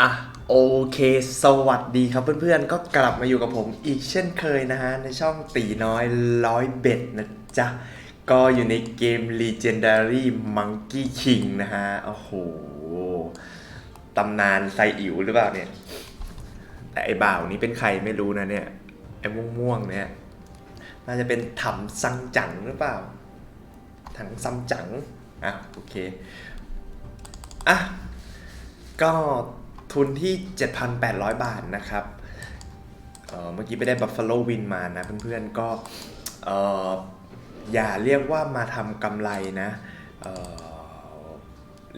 อะโอเค สวัสดีครับเพื่อนๆ ก็กลับมาอยู่กับผมอีกเช่นเคยนะฮะ ในช่องตีน้อยร้อยเบ็ดนะจ๊ะ ก็อยู่ในเกม Legendary Monkey King นะฮะ โอ้โห ตำนานไซอิ๋วหรือเปล่าเนี่ย แต่ไอ้บ่าวนี้เป็นใครไม่รู้นะเนี่ย ไอ้ม่วงๆเนี่ย น่าจะเป็นถัมซังจังหรือเปล่า ถังซัมจัง อะ โอเค อะ ก็ ทุนที่ 7,800 บาทนะครับเเมื่อกี้ไปได้ Buffalo Win มานะเพื่อนๆก็ออย่าเรียกว่ามาทำกำไรนะเ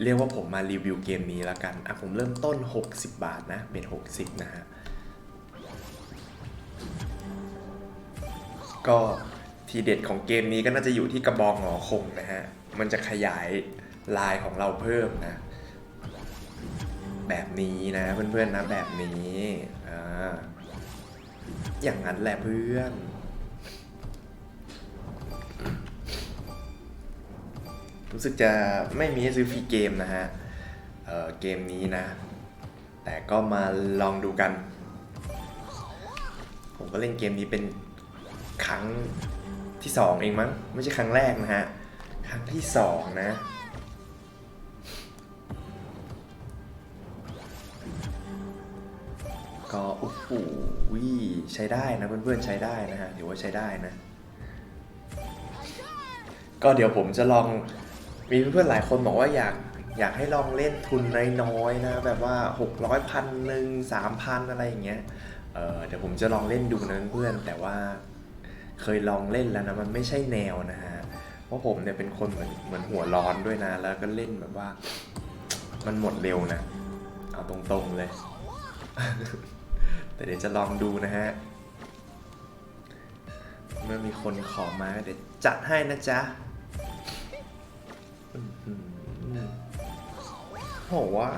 เรียกว่าผมมารีวิวเกมนี้แล้วกันอะผมเริ่มต้น 60 บาทนะเป็น 60 นะฮะก็ทีเด็ดของเกมนี้ก็น่าจะอยู่ที่กระบองหงอคงนะฮะ มันจะขยายลายของเราเพิ่มนะ แบบนี้นะเพื่อนๆนะแบบนี้อ่าอย่างนั้นแหละเพื่อนรู้สึกจะไม่มีให้ซื้อฟรีเกมนะฮะเเกมนี้นะ แต่ก็มาลองดูกัน ผมก็เล่นเกมนี้เป็นครั้งที่สองเองมั้ง ไม่ใช่ครั้งแรกนะฮะ ครั้งที่สองนะ ก็โอ้โหใช้ได้นะเพื่อนๆใช้ได้นะฮะถือว่าใช้ได้นะ ก็เดี๋ยวผมจะลองมีเพื่อนๆหลายคนบอกว่าอยากอยากให้ลองเล่นทุนน้อยๆนะ แบบว่า 600พันหนึ่งสามพันอะไรอย่างเงี้ยเเดี๋ยวผมจะลองเล่นดูนะเพื่อนๆแต่ว่าเคยลองเล่นแล้วนะมันไม่ใช่แนวนะฮะเพราะผมเนี่ยเป็นคนเหมือนเหมือนหัวร้อนด้วยนะ แล้วก็เล่นแบบว่า มันหมดเร็วนะ เอาตรงๆเลย แต่เดี๋ยวจะลองดูนะฮะ เมื่อมีคนขอมาเดี๋ยวจัดให้นะจ๊ะโหว่า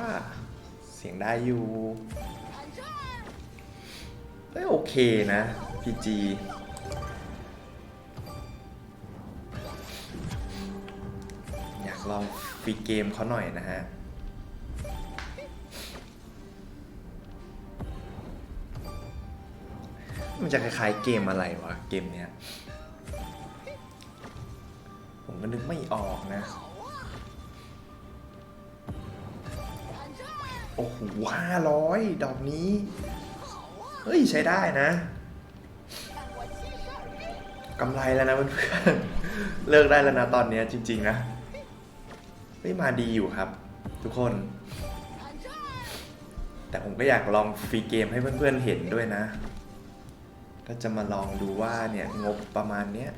เสียงได้อยู่เอ้ยโอเคนะ PG อยากลองฟีเกมเขาหน่อยนะฮะ มันจะคล้ายๆเกมอะไรวะเกมเนี้ย ผมก็นึกไม่ออกนะ โอ้โหห้าร้อยดอกนี้ เฮ้ย ใช้ได้นะกำไรแล้วนะเพื่อนๆเลิกได้แล้วนะตอนเนี้ยจริง ๆ นะเฮ้ยมาดีอยู่ครับ ทุกคน แต่ผมก็อยากลองฟรีเกมให้เพื่อนๆเห็นด้วยนะ ก็จะมาลองดูว่าเนี่ยงบประมาณเนี้ย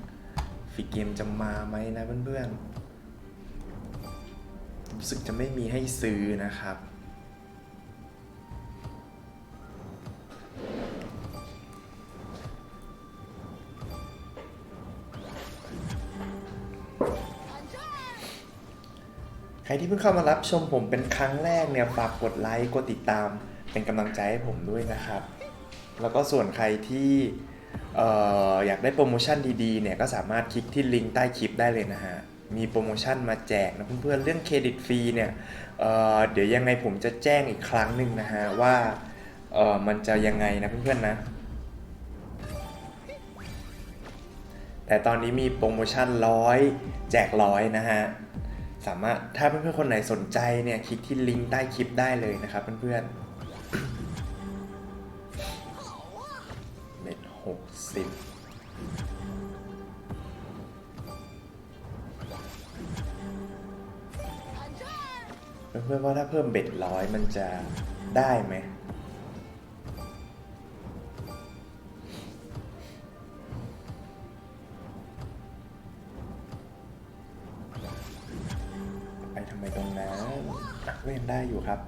ฟรีเกมจะมาไหมนะเพื่อนๆรู้สึกจะไม่มีให้ซื้อนะครับ ใครที่เพิ่งเข้ามารับชมผมเป็นครั้งแรกเนี่ยฝากกดไลค์กดติดตามเป็นกำลังใจให้ผมด้วยนะครับ แล้วก็ส่วนใครที่อออยากได้โปรโมชั่นดีๆเนี่ยก็สามารถคลิกที่ลิงก์ใต้คลิปได้เลยนะฮะ มีโปรโมชั่นมาแจกนะเพื่อนๆเรื่องเครดิตฟรีเนี่ยเเดี๋ยวยังไงผมจะแจ้งอีกครั้งหนึ่งนะฮะว่ามันจะยังไงนะเพื่อนๆนะ แต่ตอนนี้มีโปรโมชั่นร้อยแจกร้อยนะฮะสามารถถ้าเพื่อนๆคนไหนสนใจเนี่ยคลิกที่ลิงก์ใต้คลิปได้เลยนะครับเพื่อนๆ สิบเพื่อนว่าถ้าเพิ่มเบ็ดร้อยมันจะได้ไหมไปทำไมตรงนั้นอะก็ยังได้อยู่ครับ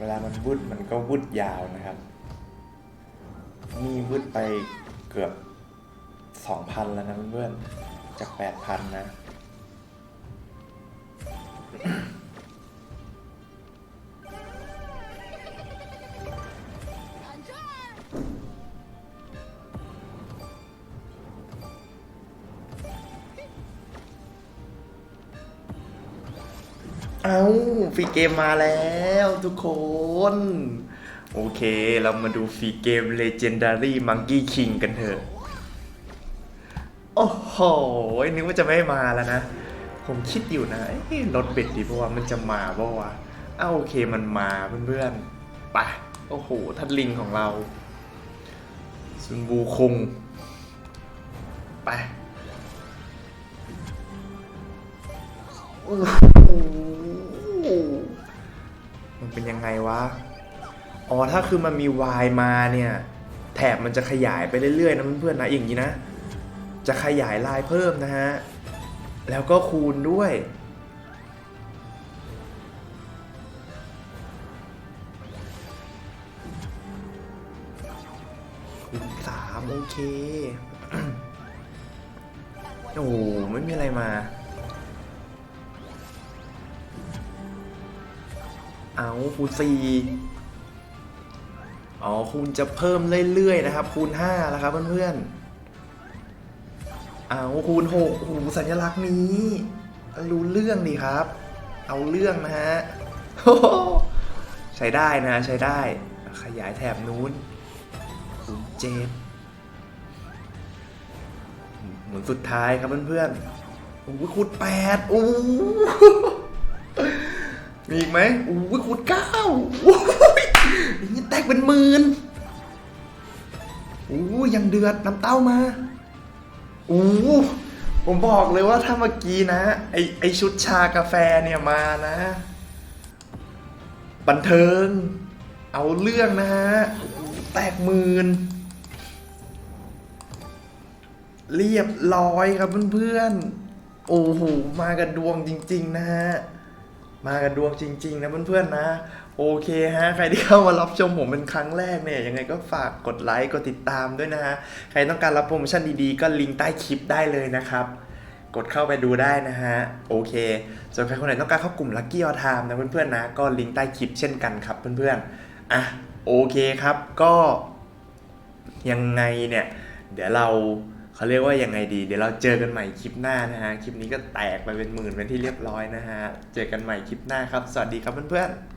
วลามันวุดมันก็วุดยาวนะครับ นี่วุดไปเกือบสองพันแล้วนะเพื่อนๆจากแปดพันนะ เอาฟรีเกมมาแล้วทุกคน โอเคเรามาดูฟรีเกม Legendary Monkey King กันเถอะ โอ้โห นึกว่าจะไม่มาแล้วนะ ผมคิดอยู่นะรถเบ็ดดีเพราะว่ามันจะมาเพราะว่าอ้าโอเคมันมาเพื่อนๆไปโอ้โหท่านลิงของเราซุนบูคง ไป วะ อ๋อถ้าคือมันมีวมาเนี่ยแถบมันจะขยายไปเรื่อยๆนะเพื่อนๆนะอย่างนี้นะ จะขยายลายเพิ่มนะฮะ แล้วก็คูณด้วย คูณสามโอเค โอ้โหไม่มีอะไรมา เอาคูณสี่อ๋อคูณจะเพิ่มเรื่อยๆนะครับ คูณห้าแล้วครับเพื่อนๆเอาคูณหกโอ้โหสัญลักษณ์นี้รู้เรื่องดีครับ เอาเรื่องนะฮะใช้ได้นะใช้ได้ ขยายแถบนู้นคูณเจ็ดหมุนสุดท้ายครับเพื่อนๆโอ้โหคูณแปดโอ้ มีอีกไหมอู้ยคูณเก้าโอ้ยอย่างนี้แตกเป็นหมื่นอู้ยยังเดือดน้ำเต้ามาอู้ผมบอกเลยว่าถ้าเมื่อกี้นะ ไอไอชุดชากาแฟเนี่ยมานะ บันเทิง เอาเรื่องนะฮะแตกหมื่นเรียบร้อยครับเพื่อนๆ โอ้โห มากันดวงจริง ๆ นะฮะ มากันดวงจริง ๆ นะเพื่อนๆนะ โอเคฮะ ใครที่เข้ามารับชมผมเป็นครั้งแรกเนี่ยยังไงก็ฝากกดไลค์กดติดตามด้วยนะฮะ ใครต้องการรับโปรโมชั่นดีๆ ก็ลิงก์ใต้คลิปได้เลยนะครับ กดเข้าไปดูได้นะฮะ โอเค ส่วนใครคนไหนต้องการเข้ากลุ่ม Lucky All Time นะเพื่อนๆนะ ก็ลิงก์ใต้คลิปเช่นกันครับเพื่อนๆ อะโอเคครับก็ยังไงเนี่ย เดี๋ยวเรา เขาเรียกว่ายังไงดี เดี๋ยวเราเจอกันใหม่คลิปหน้านะฮะ คลิปนี้ก็แตกไปเป็นหมื่นเป็นที่เรียบร้อยนะฮะ เจอกันใหม่คลิปหน้าครับ สวัสดีครับเพื่อนๆ